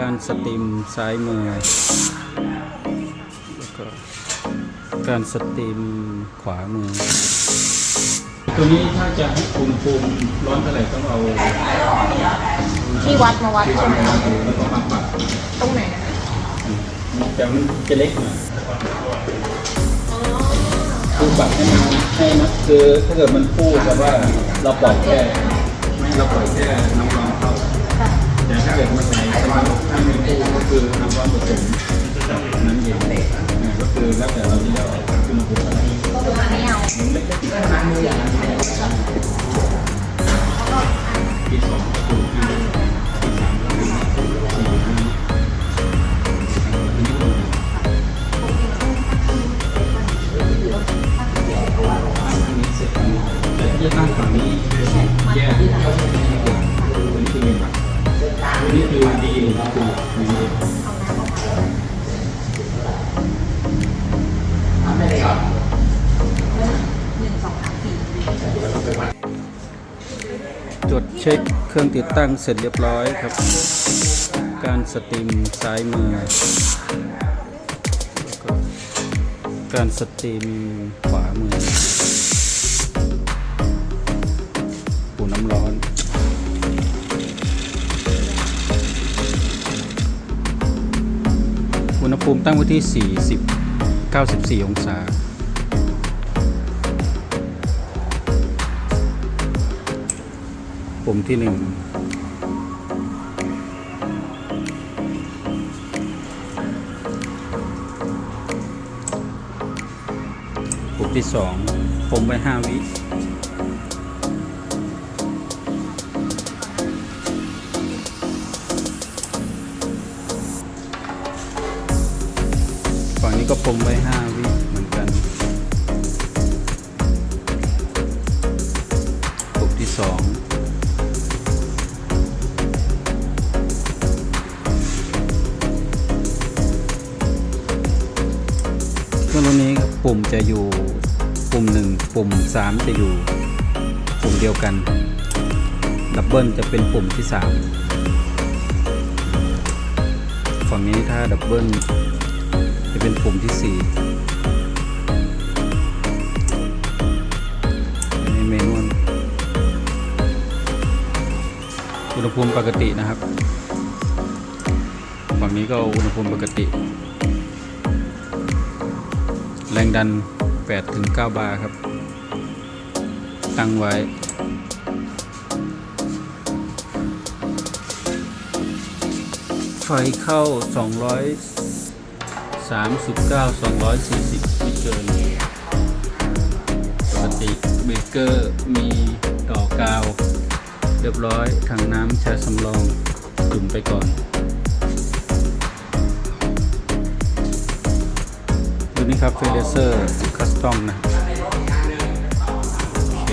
การสตรีมซ้ายมือแล้วก็การสตรีมขวามือ ตัวนี้ถ้าจะให้อุณหภูมิร้อนเท่าไหร่ต้องเอาที่วัดมาวัดที่ใช่วางไหมไว้คะแล้วก็มาปรับตรงไหนนะคะแต่มันจะเล็กหน่อยคือปรับให้มันให้มันคือถ้าเกิดมันพูดแต่ว่าเราปล่อยแค่ไม่เราปล่อยแค่น้ำร้อน เกิดมันไหลสมาถ้าไม่พูก็คือน้ำร้อนผสมกับน้ำเย็นอ่าก็คือแล้วแต่เราที่จะเอาอุณหภูมิอะไรไม่เอามันเล็กๆขนาดมืออย่างนั้นที่สองก็คือที่ที่สามก็คือสี่ห้าอันนี้ก็แต่ที่จะตั้งฝั่งนี้แยก ตรวจเช็คเครื่องติดตั้งเสร็จเรียบร้อยครับ การสตรีมซ้ายมือกการสตรีมขวามือปูน้ำร้อนอุณหภูมิตั้งไว้ที่ 40 94 องศา ปุ่มที่หนึ่งปุ่มที่สองปุ่มไว้ห้าวิฝั่งนี้ก็ปุ่มไว้ห้าวิเหมือนกันปุ่มที่สอง ครื่องรุ่นนี้ปุ่มจะอยู่ปุ่มหนึ่งปุ่มสามจะอยู่ปุ่มเดียวกัน ดับเบิลจะเป็นปุ่มที่สามฝั่งนี้ถ้าดับเบิลจะเป็นปุ่มที่สี่อันนี้เมนวลอุณหภูมิปกตินะครับ ฝั่งนี้ก็อุณหภูมิปกติ แรงดัน8ถึง9บาร์ครับ ตั้งไว้ ไฟเข้า 239 240ไม่เกินปกติเบรกเกอร์มีต่อกาว เรียบร้อยถังน้ำใช้สำรองจุ่มไปก่อน ตัวนี้ครับเฟเดเซอร์คัสตอมนะ โอเค